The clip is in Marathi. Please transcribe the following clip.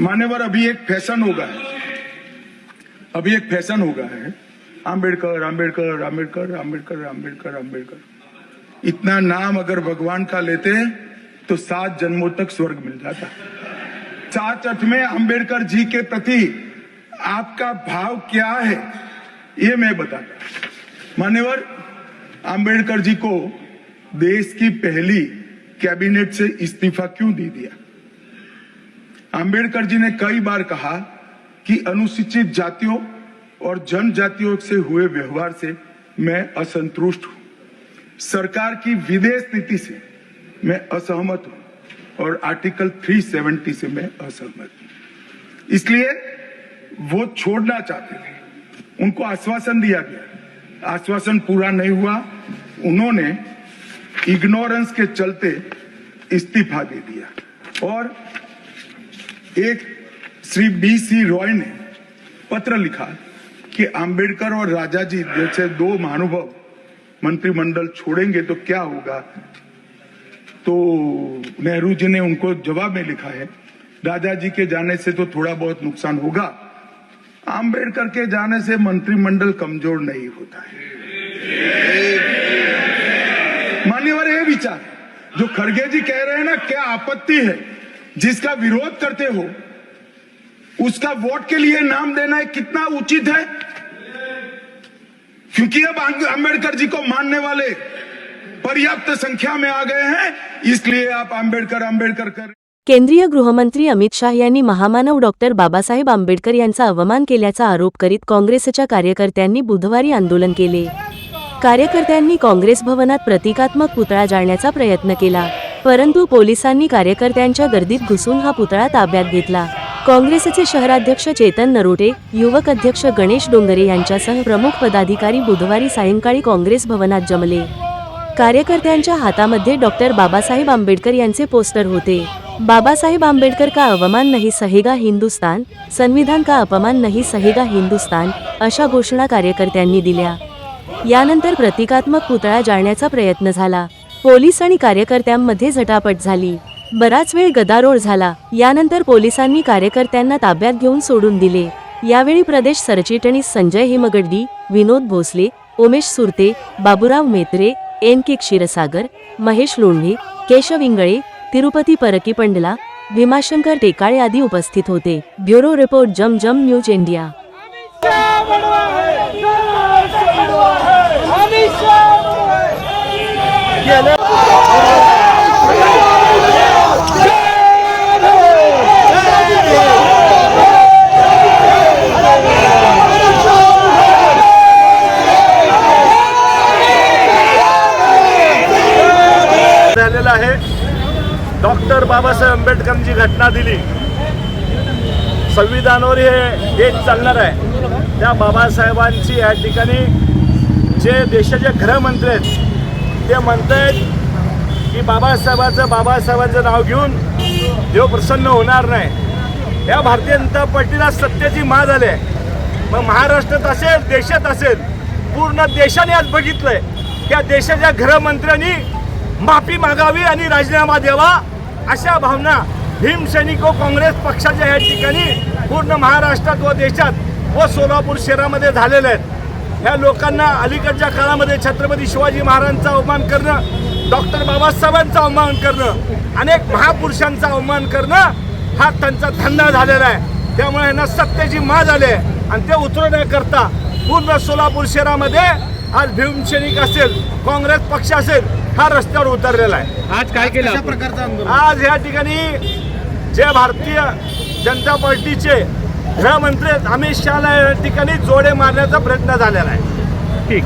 मान्यवर अभी एक फ़ैशन होगा। है अभी एक फ़ैशन होगा है। आम्बेडकर आम्बेडकर आम्बेडकर आम्बेडकर आम्बेडकर आम्बेडकर इतना नाम अगर भगवान का लेते तो सात जन्मों तक स्वर्ग मिल जाता। सात अर्थ में आम्बेडकर जी के प्रति आपका भाव क्या है, ये मैं बताता मान्यवर आम्बेडकर जी को देश की पहली कैबिनेट से इस्तीफा क्यों दे दिया? आम्बेडकर जी ने कई बार कहा कि अनुसूचित जातियों और जनजातियों से हुए व्यवहार से मैं असंतुष्ट हूँ। सरकार की विदेश नीति से मैं असहमत हूँ और आर्टिकल 370 से मैं असहमत हूँ। इसलिए वो छोड़ना चाहते थे। उनको आश्वासन दिया गया। आश्वासन पूरा नहीं हुआ। उन्होंने इग्नोरेंस के चलते इस्तीफा दे दिया। और एक श्री बी सी रॉय ने पत्र लिखा कि आंबेडकर और राजा जी जैसे दो महानुभव मंत्रिमंडल छोड़ेंगे तो क्या होगा? तो नेहरू जी ने उनको जवाब में लिखा है राजा जी के जाने से तो थोड़ा बहुत नुकसान होगा। अंबेडकर के जाने से मंत्रिमंडल कमज़ोर नहीं होता है। मान्यवर ये विचार जो खड़गे जी कह रहे हैं ना, क्या आपत्ति है? जिसका विरोध करते हो उसका वोट के लिए नाम देना कितना उचित है? क्योंकि अब अंबेडकर जी को मानने वाले पर्याप्त संख्या में आ गए हैं इसलिए आप आंबेडकर आंबेडकर कर केंद्रीय गृहमंत्री अमित शाह यांनी महामानव डॉक्टर बाबासाहेब आंबेडकर यांचा अवमान केल्याचा आरोप करीत काँग्रेसच्या कार्यकर्त्यांनी बुधवारी आंदोलन केले. कार्यकर्त्यांनी काँग्रेस भवनात प्रतिकात्मक पुतळा जाळण्याचा प्रयत्न केला. परंतु पोलिसांनी कार्यकर्त्यांच्या गर्दीत घुसून हा पुतळा ताब्यात घेतला. काँग्रेसचे शहराध्यक्ष चेतन नरोटे युवक अध्यक्ष गणेश डोंगरे यांच्यासह प्रमुख पदाधिकारी बुधवारी सायंकाळी काँग्रेस भवनात जमले. कार्यकर्त्यांच्या हातामध्ये डॉक्टर बाबासाहेब आंबेडकर यांचे पोस्टर होते. बाबासाहेब आंबेडकर का अवमान नाही सहेगा हिंदुस्तान संविधान का अपमान नाही सहेगा हिंदुस्तान अशा घोषणा कार्यकर्त्यांनी दिल्या. यानंतर प्रतिकात्मक पुतळा जाळण्याचा प्रयत्न झाला. पोलीस आणि कार्यकर्त्यांमध्ये झटापट झाली. बराच वेळ गदारोळ झाला. यानंतर पोलिसांनी कार्यकर्त्यांना ताब्यात घेऊन सोडून दिले. यावेळी प्रदेश सरचिटणीस संजय हिमगड्डी विनोद भोसले उमेश सुरते बाबुराव मेत्रे एन के क्षीरसागर महेश लोंढे केशव इंगळे तिरुपती परकी पंडला भीमाशंकर टेकाळे आदी उपस्थित होते. ब्युरो रिपोर्ट जम जम न्यूज इंडिया. झालेला आहे. डॉक्टर बाबासाहेब आंबेडकरांची घटना दिली. संविधानावर हे देश चालणार आहे. त्या बाबासाहेबांची या ठिकाणी जे देशाचे गृहमंत्री आहेत ते म्हणत आहेत की बाबासाहेबाचं बाबासाहेबांचं नाव घेऊन देव प्रसन्न होणार नाही. या भारतीय जनता पार्टीला सत्तेची मा झाली आहे. मग महाराष्ट्रात असेल देशात असेल पूर्ण देशाने आज बघितलंय त्या देशाच्या गृहमंत्र्यांनी माफी मागावी आणि राजीनामा द्यावा अशा भावना भीमसैनिक व काँग्रेस पक्षाच्या या ठिकाणी पूर्ण महाराष्ट्रात व देशात व सोलापूर शहरामध्ये झालेल्या आहेत. ह्या लोकांना अलीकडच्या काळामध्ये छत्रपती शिवाजी महाराजांचा अवमान करणं डॉक्टर बाबासाहेबांचा अवमान करणं अनेक महापुरुषांचा अवमान करणं हा त्यांचा धंदा झालेला आहे. त्यामुळे यांना सत्तेची मा झाली आहे. आणि ते उतरवण्याकरता पूर्ण सोलापूर शहरामध्ये आज भीमसैनिक असेल काँग्रेस पक्ष असेल हा रस्त्यावर उतरलेला आहे. आज काय केलं आपण? आज या ठिकाणी जे भारतीय जनता पार्टीचे गृहमंत्री अमित शहाला या ठिकाणी जोडे मारण्याचा प्रयत्न झालेला आहे. ठीक.